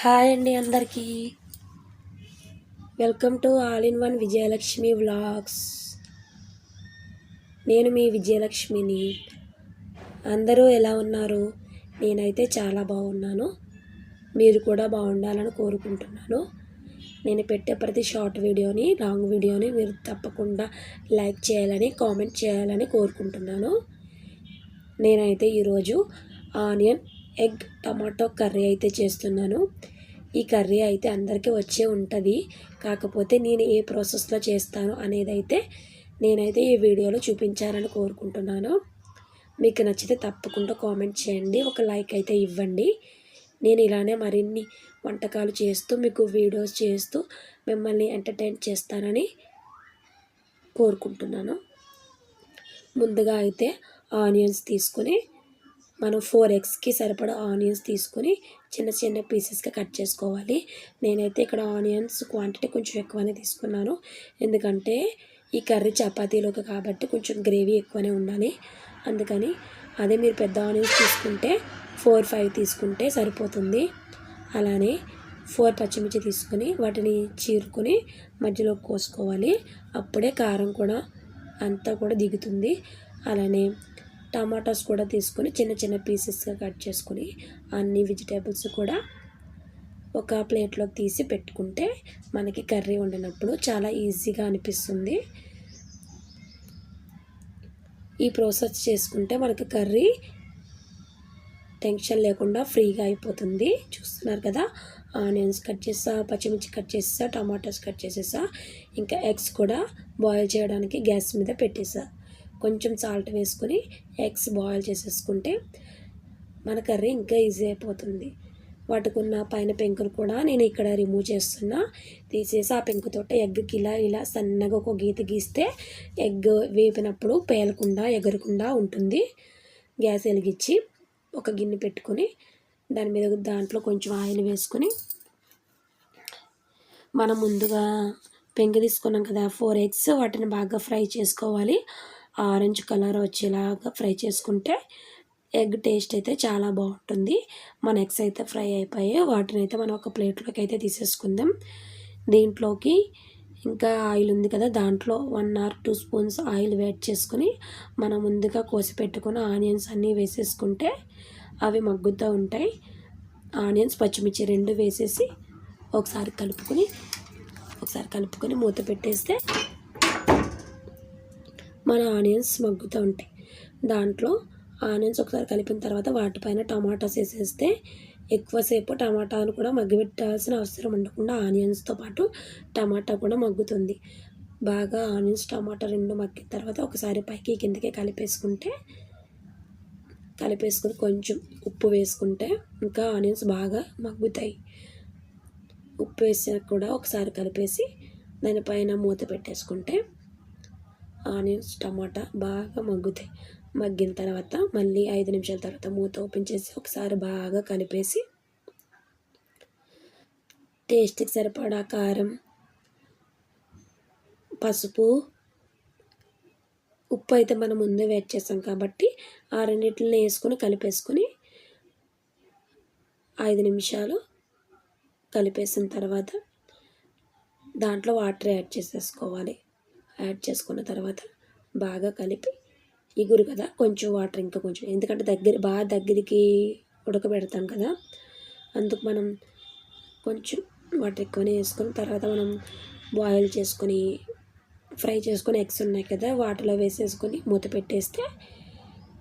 Hi అండి అందరికీ. Welcome to all in one Vijayalakshmi vlogs నేను మీ విజయలక్ష్మిని. అందరూ ఎలా ఉన్నారు? నేనైతే చాలా బాగున్నాను. మీరు కూడా బాగుండాలని కోరుకుంటున్నాను. నేను పెట్టే ప్రతి షార్ట్ వీడియోని లాంగ్ వీడియోని మీరు తప్పకుండా లైక్ చేయాలని కామెంట్ చేయాలని కోరుకుంటున్నాను. నేనైతే ఈరోజు ఆనియన్ ఎగ్ టమాటో కర్రీ అయితే చేస్తున్నాను. ఈ కర్రీ అయితే అందరికీ వచ్చే ఉంటుంది. కాకపోతే నేను ఏ ప్రాసెస్లో చేస్తాను అనేది అయితే నేనైతే ఈ వీడియోలో చూపించాలని కోరుకుంటున్నాను. మీకు నచ్చితే తప్పకుండా కామెంట్ చేయండి. ఒక లైక్ అయితే ఇవ్వండి. నేను ఇలానే మరిన్ని వంటకాలు చేస్తూ మీకు వీడియోస్ చేస్తూ మిమ్మల్ని ఎంటర్టైన్ చేస్తానని కోరుకుంటున్నాను. ముందుగా అయితే ఆనియన్స్ తీసుకొని మనం ఫోర్ ఎగ్స్కి సరిపడా ఆనియన్స్ తీసుకొని చిన్న చిన్న పీసెస్గా కట్ చేసుకోవాలి. నేనైతే ఇక్కడ ఆనియన్స్ క్వాంటిటీ కొంచెం ఎక్కువనే తీసుకున్నాను. ఎందుకంటే ఈ కర్రీ చపాతీలోకి కాబట్టి కొంచెం గ్రేవీ ఎక్కువనే ఉండాలి. అందుకని అదే మీరు పెద్ద ఆనియన్స్ తీసుకుంటే ఫోర్ ఫైవ్ తీసుకుంటే సరిపోతుంది. అలానే ఫోర్ పచ్చిమిర్చి తీసుకొని వాటిని చీరుకొని మధ్యలో కోసుకోవాలి. అప్పుడే కారం కూడా అంతా కూడా దిగుతుంది. అలానే టమాటాస్ కూడా తీసుకొని చిన్న చిన్న పీసెస్గా కట్ చేసుకొని అన్ని వెజిటేబుల్స్ కూడా ఒక ప్లేట్లోకి తీసి పెట్టుకుంటే మనకి కర్రీ వండినప్పుడు చాలా ఈజీగా అనిపిస్తుంది. ఈ ప్రాసెస్ చేసుకుంటే మనకి కర్రీ టెన్షన్ లేకుండా ఫ్రీగా అయిపోతుంది. చూస్తున్నారు కదా? ఆనియన్స్ కట్ చేసా పచ్చిమిర్చి కట్ చేసా టమాటాస్ కట్ చేసేసా ఇంకా ఎగ్స్ కూడా బాయిల్ చేయడానికి గ్యాస్ మీద పెట్టేసా కొంచెం సాల్ట్ వేసుకొని ఎగ్స్ బాయిల్ చేసేసుకుంటే మన కర్రీ ఇంకా ఈజీ అయిపోతుంది. వాటికున్న పైన పెంకులు కూడా నేను ఇక్కడ రిమూవ్ చేస్తున్నా. తీసేసి ఆ పెంకుతోట ఎగ్కి ఇలా ఇలా సన్నగా ఒక గీత గీస్తే ఎగ్ వేపినప్పుడు పేలకుండా ఎగరకుండా ఉంటుంది. గ్యాస్ వెలిగించి ఒక గిన్నె పెట్టుకొని దాని మీద దాంట్లో కొంచెం ఆయిల్ వేసుకొని మనం ముందుగా పెంకు తీసుకున్నాం కదా ఫోర్ ఎగ్స్ వాటిని బాగా ఫ్రై చేసుకోవాలి. ఆరెంజ్ కలర్ వచ్చేలాగా ఫ్రై చేసుకుంటే ఎగ్ టేస్ట్ అయితే చాలా బాగుంటుంది. మన ఎగ్స్ అయితే ఫ్రై అయిపోయాయి. వాటిని అయితే మనం ఒక ప్లేట్లోకి అయితే తీసేసుకుందాం. దీంట్లోకి ఇంకా ఆయిల్ ఉంది కదా దాంట్లో one or two spoons oil wait చేసుకొని మనం ముందుగా కోసి పెట్టుకుని ఆనియన్స్ అన్నీ వేసేసుకుంటే అవి మగ్గుతూ ఉంటాయి. ఆనియన్స్ పచ్చిమిర్చి రెండు వేసేసి ఒకసారి కలుపుకొని ఒకసారి కలుపుకొని మూత పెట్టేస్తే మన ఆనియన్స్ మగ్గుతూ ఉంటాయి. దాంట్లో ఆనియన్స్ ఒకసారి కలిపిన తర్వాత వాటిపైన టమాటాస్ వేసేస్తే ఎక్కువసేపు టమాటాను కూడా మగ్గిపెట్టాల్సిన అవసరం ఉండకుండా ఆనియన్స్తో పాటు టమాటా కూడా మగ్గుతుంది. బాగా ఆనియన్స్ టమాటా రెండు మగ్గిన తర్వాత ఒకసారి పైకి కిందకి కలిపేసుకుంటే కలిపేసుకుని కొంచెం ఉప్పు వేసుకుంటే ఇంకా ఆనియన్స్ బాగా మగ్గుతాయి. ఉప్పు వేసినా కూడా ఒకసారి కలిపేసి దానిపైన మూత పెట్టేసుకుంటే ఆనియన్స్ టమాటా బాగా మగ్గుతాయి మగ్గిన తర్వాత మళ్ళీ ఐదు నిమిషాల తర్వాత మూత ఓపెన్ చేసి ఒకసారి బాగా కలిపేసి టేస్ట్కి సరిపడా కారం పసుపు ఉప్పు అయితే మనం ముందే వేట్ చేస్తాం కాబట్టి ఆ రెండింటిని వేసుకొని కలిపేసుకొని ఐదు నిమిషాలు కలిపేసిన తర్వాత దాంట్లో వాటర్ యాడ్ చేసేసుకోవాలి. యాడ్ చేసుకున్న తర్వాత బాగా కలిపి ఇగురు కదా కొంచెం వాటర్ ఇంకా కొంచెం ఎందుకంటే దగ్గర బాగా దగ్గరికి ఉడకబెడతాం కదా. అందుకు మనం కొంచెం వాటర్ ఎక్కువనే వేసుకొని తర్వాత మనం బాయిల్ చేసుకొని ఫ్రై చేసుకొని ఎగ్స్ ఉన్నాయి కదా వాటిలో వేసేసుకొని మూత పెట్టేస్తే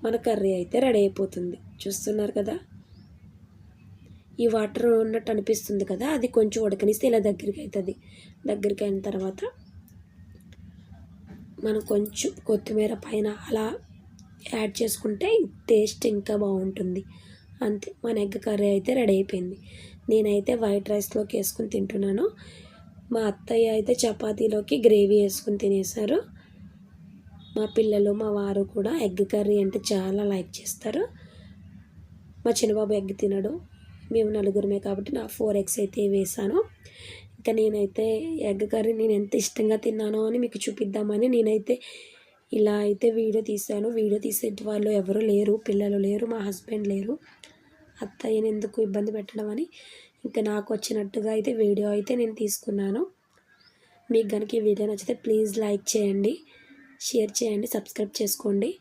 మన కర్రీ అయితే రెడీ అయిపోతుంది. చూస్తున్నారు కదా? ఈ వాటర్ ఉన్నట్టు అనిపిస్తుంది కదా అది కొంచెం ఉడకనిస్తే ఇలా దగ్గరికి అవుతుంది. దగ్గరికి అయిన తర్వాత మనం కొంచెం కొత్తిమీర పైన అలా యాడ్ చేసుకుంటే టేస్ట్ ఇంకా బాగుంటుంది. అంతే మన ఎగ్ కర్రీ అయితే రెడీ అయిపోయింది. నేనైతే వైట్ రైస్లోకి వేసుకుని తింటున్నాను. మా అత్తయ్య అయితే చపాతీలోకి గ్రేవీ వేసుకుని తినేశారు. మా పిల్లలు మా వారు కూడా ఎగ్ కర్రీ అంటే చాలా లైక్ చేస్తారు. మా చిన్నబాబు ఎగ్ తినడు. మేము నలుగురమే కాబట్టి నా ఫోర్ ఎగ్స్ అయితే వేసాను ఇంకా నేనైతే ఎగ్ కర్రీ నేను ఎంత ఇష్టంగా తిన్నానో అని మీకు చూపిద్దామని నేనైతే ఇలా అయితే వీడియో తీశాను. వీడియో తీసే వాళ్ళు ఎవరు లేరు పిల్లలు లేరు మా హస్బెండ్ లేరు అత్తయ్యని ఎందుకు ఇబ్బంది పెట్టడం అని ఇంకా నాకు వచ్చినట్టుగా అయితే వీడియో అయితే నేను తీసుకున్నాను. మీకు కనుక ఈ వీడియో నచ్చితే ప్లీజ్ లైక్ చేయండి షేర్ చేయండి సబ్స్క్రైబ్ చేసుకోండి.